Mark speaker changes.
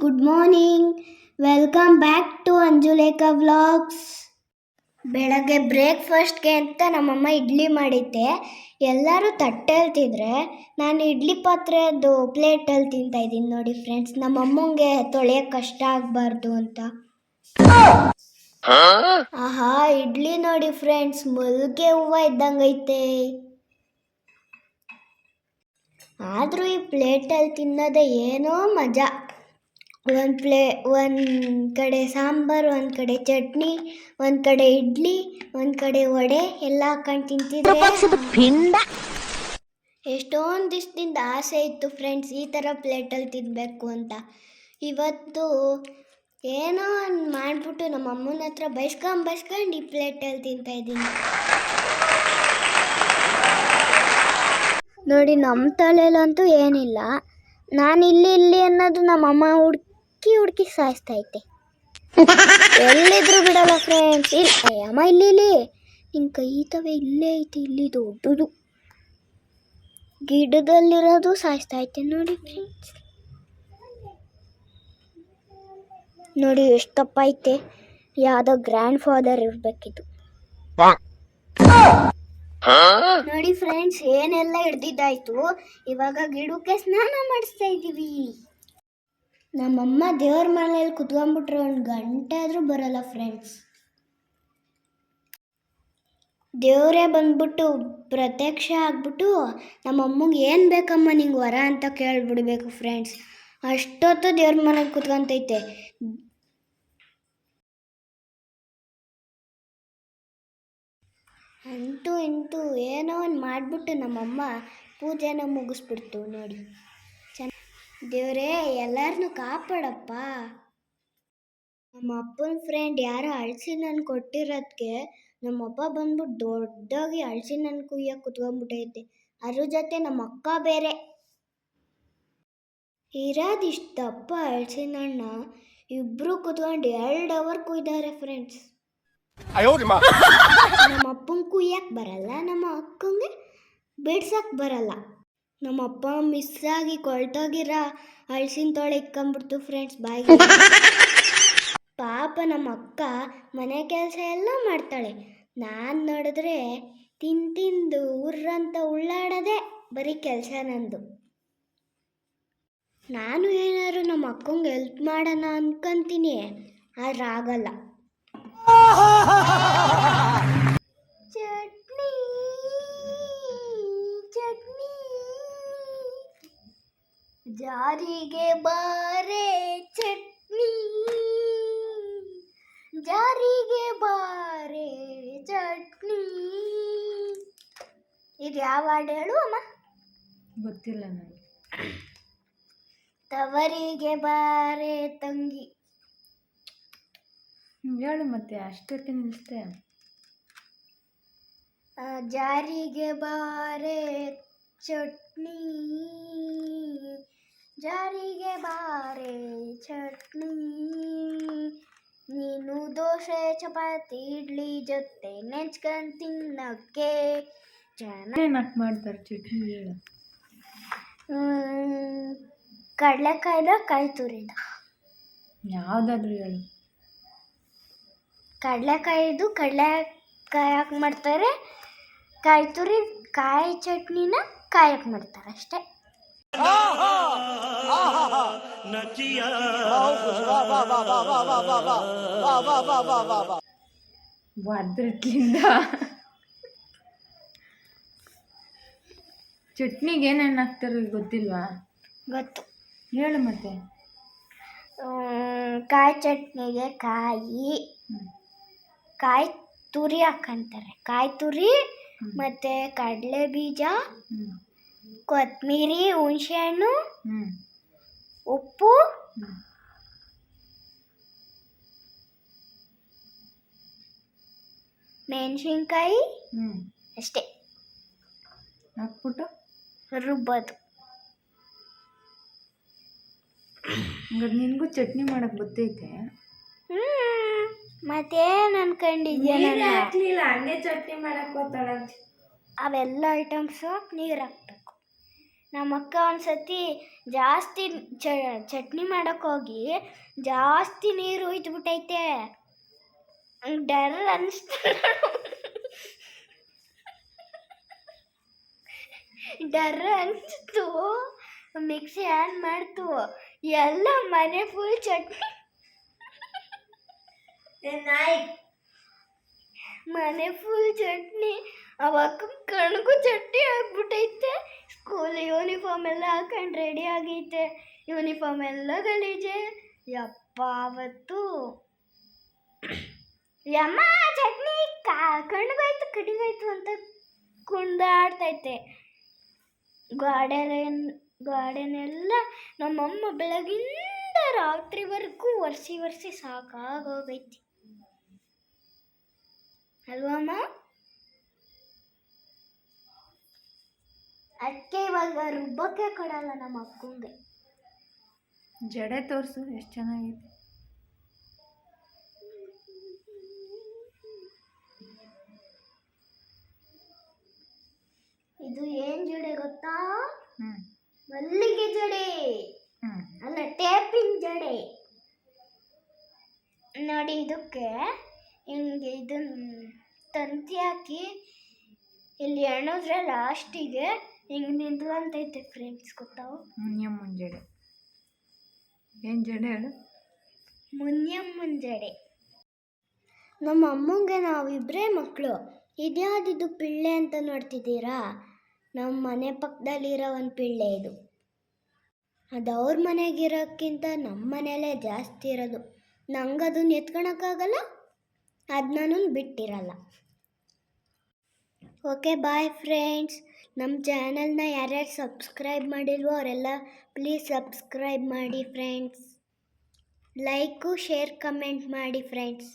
Speaker 1: Good morning welcome back to Anjulekha vlogs ಬೆಳಗ್ಗೆ ಬ್ರೇಕ್ಫಾಸ್ಟ್ಗೆ ಅಂತ ನಮ್ಮಮ್ಮ ಇಡ್ಲಿ ಮಾಡಿದ್ದೆ. ಎಲ್ಲರೂ ತಟ್ಟೆಯಲ್ಲಿ ತಿಂದರೆ ನಾನು ಇಡ್ಲಿ ಪಾತ್ರೆದು ಪ್ಲೇಟಲ್ಲಿ ತಿಂತಾ ಇದ್ದೀನಿ ನೋಡಿ ಫ್ರೆಂಡ್ಸ್ ನಮ್ಮಮ್ಮಂಗೆ ತೊಳೆಯೋಕೆ ಕಷ್ಟ ಆಗಬಾರ್ದು ಅಂತ. ಆಹಾ, ಇಡ್ಲಿ ನೋಡಿ ಫ್ರೆಂಡ್ಸ್ ಮಲ್ಗೆ ಹೂವು ಇದ್ದಂಗೈತೆ. ಆದರೂ ಈ ಪ್ಲೇಟಲ್ಲಿ ತಿನ್ನೋದೇ ಏನೋ ಮಜಾ. ಒಂದು ಪ್ಲೇ ಒಂದು ಕಡೆ ಸಾಂಬಾರು ಒಂದು ಕಡೆ ಚಟ್ನಿ ಒಂದು ಕಡೆ ಇಡ್ಲಿ ಒಂದು ಕಡೆ ವಡೆ ಎಲ್ಲ ಹಾಕೊಂಡು ತಿಂತಿದ್ರೆ
Speaker 2: ಪಿಂಡ.
Speaker 1: ಎಷ್ಟೊಂದು ದಿವಸದಿಂದ ಆಸೆ ಇತ್ತು ಫ್ರೆಂಡ್ಸ್ ಈ ಥರ ಪ್ಲೇಟಲ್ಲಿ ತಿನ್ನಬೇಕು ಅಂತ. ಇವತ್ತು ಏನೋ ಒಂದು ಮಾಡಿಬಿಟ್ಟು ನಮ್ಮ ಅಮ್ಮನ ಹತ್ರ ಬೈಸ್ಕೊಂಡು ಬೈಸ್ಕೊಂಡು ಈ ಪ್ಲೇಟಲ್ಲಿ ತಿಂತಾ ಇದ್ದೀನಿ. ನೋಡಿ ನಮ್ಮ ತಲೆಯಲ್ಲಂತೂ ಏನಿಲ್ಲ. ನಾನು ಇಲ್ಲಿ ಇಲ್ಲಿ ಅನ್ನೋದು ನಮ್ಮಮ್ಮ ಹುಡುಕಿ ಹುಡುಕಿ ಸಾಯಿಸ್ತೈತೆ ಎಲ್ಲಿದ್ರು ಬಿಡಲ್ಲ ಫ್ರೆಂಡ್ಸ್ ಇಲ್ಲಿ ಅಮ್ಮ ಇಲ್ಲಿ ಇಲ್ಲಿ. ನಿನ್ನ ಕೈ ತವೆ ಇಲ್ಲೇ ಐತೆ, ಇಲ್ಲಿ ದೊಡ್ಡದು. ಗಿಡದಲ್ಲಿರೋದು ಸಾಯಿಸ್ತಾ ಐತೆ ನೋಡಿ ಫ್ರೆಂಡ್ಸ್ ನೋಡಿ ಎಷ್ಟು ಐತೆ ಯಾವುದೋ ಗ್ರ್ಯಾಂಡ್ ಫಾದರ್ ಇರಬೇಕಿದು ನೋಡಿ ಫ್ರೆಂಡ್ಸ್ ಏನೆಲ್ಲ ಹಿಡ್ದಿದ್ದಾಯ್ತು? ಇವಾಗ ಗಿಡಕ್ಕೆ ಸ್ನಾನ ಮಾಡಿಸ್ತಾ ಇದ್ದೀವಿ ನಮ್ಮಮ್ಮ ದೇವ್ರ ಮನೆಯಲ್ಲಿ ಕುತ್ಕೊಂಡ್ಬಿಟ್ರೆ ಒಂದು ಗಂಟೆ ಆದರೂ ಬರಲ್ಲ ಫ್ರೆಂಡ್ಸ್ ದೇವರೇ ಬಂದ್ಬಿಟ್ಟು ಪ್ರತ್ಯಕ್ಷ ಆಗ್ಬಿಟ್ಟು ನಮ್ಮಮ್ಮಗೆ ಏನು ಬೇಕಮ್ಮ ನಿಂಗೆ ವರ ಅಂತ ಕೇಳಿಬಿಡ್ಬೇಕು ಫ್ರೆಂಡ್ಸ್ ಅಷ್ಟೊತ್ತು ದೇವ್ರ ಮನೇಲಿ ಕುತ್ಕೊಂತೈತೆ. ಅಂತೂ ಇಂತೂ ಏನೋ ಒಂದು ಮಾಡಿಬಿಟ್ಟು ನಮ್ಮಮ್ಮ ಪೂಜೆನ ಮುಗಿಸ್ಬಿಡ್ತು ನೋಡಿ. ದೇವರೇ ಎಲ್ಲರನ್ನೂ ಕಾಪಾಡಪ್ಪ. ನಮ್ಮ ಅಪ್ಪನ ಫ್ರೆಂಡ್ ಯಾರೋ ಹಳ್ಸಿನ ಹಣ್ಣು ಕೊಟ್ಟಿರೋದಕ್ಕೆ ನಮ್ಮಪ್ಪ ಬಂದ್ಬಿಟ್ಟು ದೊಡ್ಡಾಗಿ ಅಳ್ಸಿನನ್ ಕುಯ್ಯಕ್ಕೆ ಕುತ್ಕೊಂಡ್ಬಿಟ್ಟೈತೆ. ಅದ್ರ ಜೊತೆ ನಮ್ಮ ಅಕ್ಕ ಬೇರೆ ಇರೋದಿಷ್ಟು ದಪ್ಪ ಅಳ್ಸಿನಣ್ಣ ಇಬ್ಬರು ಕುತ್ಕೊಂಡು ಎರಡು ಅವರ್ ಕುಯ್ದಾರೆ ಫ್ರೆಂಡ್ಸ್ ನಮ್ಮ ಅಪ್ಪಂಗೆ ಕುಯ್ಯಕ್ಕೆ ಬರಲ್ಲ ನಮ್ಮ ಅಕ್ಕಂಗೆ ಬಿಡ್ಸಕ್ಕೆ ಬರಲ್ಲ. ನಮ್ಮ ಅಪ್ಪ ಮಿಸ್ ಆಗಿ ಕೊಳ್ತೋಗಿರೋ ಹಳ್ಸಿನ ತೊಳೆ ಇಕ್ಕಂಬಿಡ್ತು ಫ್ರೆಂಡ್ಸ್ ಬಾಯ್ ಪಾಪ ನಮ್ಮ ಅಕ್ಕ ಮನೆ ಕೆಲಸ ಎಲ್ಲ ಮಾಡ್ತಾಳೆ. ನಾನು ನೋಡಿದ್ರೆ ತಿನ್ ತಿಂದು ಉರ್ರಂತ ಉಳ್ಳಾಡೋದೇ ಬರೀ ಕೆಲಸ ನಂದು. ನಾನು ಏನಾದ್ರು ನಮ್ಮ ಅಕ್ಕಂಗೆ ಹೆಲ್ಪ್ ಮಾಡೋಣ ಅನ್ಕೊಂತೀನಿ. ಆದ್ರೆ ಆಗಲ್ಲ ಚಟ್ನಿ ಚಟ್ನಿ ಜಾರಿಗೆ ಬಾರೆ ಚಟ್ನಿ? ಜಾರಿಗೆ ಬಾರೆ ಚಟ್ನಿ? ಇದು ಯಾವ ಹಾಡು ಹೇಳು ಅಮ್ಮ?
Speaker 2: ಗೊತ್ತಿಲ್ಲ ನನಗೆ.
Speaker 1: ತವರಿಗೆ ಬಾರೆ ತಂಗಿ.
Speaker 2: ಹೇಳು ಮತ್ತೆ ಅಷ್ಟಕ್ಕೆ ನಿಲ್ಲಿಸ್ತೆ
Speaker 1: ಜಾರಿಗೆ ಬಾರೆ ಚಟ್ನಿ. ಜಾರಿಗೆ ಬಾರೆ ಚಟ್ನಿ. ನೀನು ದೋಸೆ ಚಪಾತಿ ಇಡ್ಲಿ ಜೊತೆ ನೆಂಚ್ಕೊಂಡು ತಿನ್ನಕ್ಕೆ. ಚೆನ್ನಾಗಿ
Speaker 2: ಮಾಡ್ತಾರೆ ಚಟ್ನಿ ಹೇಳು.
Speaker 1: ಕಡಲೆಕಾಯ್ದ ಕಾಯಿ ತುರಿದ
Speaker 2: ಯಾವುದಾದ್ರೂ ಹೇಳು.
Speaker 1: ಕಡಲೆಕಾಯಿದು ಕಡಲೆಕಾಯಿ ಹಾಕಿ ಮಾಡ್ತಾರೆ? ಕಾಯಿ ತುರಿ ಕಾಯಿ ಚಟ್ನಿನ ಕಾಯಕ್ಕೆ ಮಾಡ್ತಾರೆ ಅಷ್ಟೇ.
Speaker 2: ಒದ್ರಟ್ಲಿಂದ ಚಟ್ನಿಗೆ ಏನೇನು ಹಾಕ್ತಾರ ಗೊತ್ತಿಲ್ವಾ?
Speaker 1: ಗೊತ್ತು.
Speaker 2: ಹೇಳು ಮತ್ತೆ.
Speaker 1: ಕಾಯಿ ಚಟ್ನಿಗೆ ಕಾಯಿ ಕಾಯಿ ತುರಿ ಹಾಕಂತಾರೆ. ಕಾಯಿ ತುರಿ ಮತ್ತೆ ಕಡಲೆ ಬೀಜ
Speaker 2: ಹ್ಞೂ
Speaker 1: ಕೊತ್ತಂಬರಿ ಹುಣಸೆಹಣ್ಣು
Speaker 2: ಹ್ಞೂ
Speaker 1: ಉಪ್ಪು ಮೆಣಸಿನ್ಕಾಯಿ?
Speaker 2: ಹ್ಞೂ
Speaker 1: ಅಷ್ಟೇ.
Speaker 2: ಹಾಕ್ಬಿಟ್ಟು?
Speaker 1: ರುಬ್ಬೋದು.
Speaker 2: ಹಂಗಾರೆ ನಿನಗೂ ಚಟ್ನಿ ಮಾಡಕ್ಕೆ ಗೊತ್ತೈತೆ
Speaker 1: ಮತ್ತೆ ಮತ್ತೇನು ಅನ್ಕೊಂಡಿದ್ಯಾ ನಾನು
Speaker 2: ಹಾಕ್ಲಿಲ್ಲ ಚಟ್ನಿ ಮಾಡಕ್ಕೆ ಗೊತ್ತಾಳ
Speaker 1: ಅವೆಲ್ಲ ಐಟಮ್ಸು ನೀರು ನಮ್ಮ ಅಕ್ಕ ಒಂದ್ಸತಿ ಜಾಸ್ತಿ ಚ ಚಟ್ನಿ ಮಾಡೋಕ್ಕೋಗಿ ಹೋಗಿ ಜಾಸ್ತಿ ನೀರು ಉಯ್ದ್ಬಿಟ್ಟೈತೆ. ಡರ್ ಅನಿಸ್ತು ಡರ್ ಅನಿಸ್ತು. ಮಿಕ್ಸಿ ಆನ್ ಮಾಡ್ತು. ಎಲ್ಲ ಮನೆ ಫುಲ್ ಚಟ್ನಿ.
Speaker 2: ನಾಯಿ.
Speaker 1: ಮನೆ ಫುಲ್ ಚಟ್ನಿ. ಅವಾಗ ಕಣ್ಗೂ ಚಟ್ಟಿ ಆಗ್ಬಿಟ್ಟೈತೆ. ಸ್ಕೂಲ್ ಯೂನಿಫಾರ್ಮ್ ಎಲ್ಲ ಹಾಕೊಂಡು ರೆಡಿ ಆಗೈತೆ. ಯೂನಿಫಾರ್ಮ್ ಎಲ್ಲ ಗಲೀಜೆ. ಯಪ್ಪ, ಅವತ್ತು. ಯಮ್ಮ, ಚಟ್ನಿ ಕಾ, ಕಣ್ಗಾಯ್ತು, ಕಡಿಗಾಯ್ತು ಅಂತ ಕುಂದಾಡ್ತೈತೆ. ಗಾರ್ಡನ್ ಗಾರ್ಡನೆಲ್ಲ ನಮ್ಮಮ್ಮ ಬೆಳಗಿಂದ ರಾತ್ರಿವರೆಗೂ ಒರೆಸಿ ಒರೆಸಿ ಸಾಕಾಗೋಗೈತಿ. ಅಲ್ವಮ್ಮ ಅದಕ್ಕೆ ಇವಾಗ ರುಬ್ಬಕ್ಕೆ ಕೊಡಲ್ಲ ನಮ್ಮ ಅಕ್ಕಂಗೆ.
Speaker 2: ಜಡೆ ತೋರಿಸು ಎಷ್ಟು ಚೆನ್ನಾಗಿದೆ
Speaker 1: ಇದು ಏನ್ ಜಡೆ ಗೊತ್ತಾ? ಮಲ್ಲಿಗೆ ಜಡೆ. ಅಲ್ಲ ಟೇಪಿನ ಜಡೆ. ನೋಡಿ ಇದಕ್ಕೆ ಹಿಂಗೆ ಇದನ್ನ ತಂತಿ ಹಾಕಿ ಇಲ್ಲಿ ಎಣಿದ್ರೆ ಲಾಸ್ಟಿಗೆ ಹಿಂಗೆ ಅಂತೈತೆ ಫ್ರೆಂಡ್ಸ್ ಗೊತ್ತಾವು?
Speaker 2: ಮುನ್ಯ ಮುಂಜಡೆ ಏನು ಜಡೆ ಹೇಳು
Speaker 1: ಮುನ್ಯ ನಮ್ಮ ಅಮ್ಮಂಗೆ ನಾವಿಬ್ಬರೇ ಮಕ್ಕಳು ಇದ್ಯಾವ್ದಿದು ಪಿಳ್ಳೆ ಅಂತ ನೋಡ್ತಿದ್ದೀರಾ? ನಮ್ಮ ಮನೆ ಪಕ್ಕದಲ್ಲಿರೋ ಒಂದು ಪಿಳ್ಳೆ ಇದು. ಅದು ಅವ್ರ ಮನೆಗಿರೋಕ್ಕಿಂತ ನಮ್ಮ ಮನೆಯಲ್ಲೇ ಜಾಸ್ತಿ ಇರೋದು. ನಂಗೆ ಅದನ್ನ ಎತ್ಕೊಳಕ್ಕಾಗಲ್ಲ ನಾನು ಬಿಟ್ಟಿರಲ್ಲ. ಓಕೆ ಬಾಯ್ ಫ್ರೆಂಡ್ಸ್ ನಮ್ಮ ಚಾನಲ್ನ ಯಾರ್ಯಾರು ಸಬ್ಸ್ಕ್ರೈಬ್ ಮಾಡಿಲ್ವೋ ಅವರೆಲ್ಲ ಪ್ಲೀಸ್ ಸಬ್ಸ್ಕ್ರೈಬ್ ಮಾಡಿ ಫ್ರೆಂಡ್ಸ್. ಲೈಕು, ಶೇರ್, ಕಮೆಂಟ್ ಮಾಡಿ ಫ್ರೆಂಡ್ಸ್.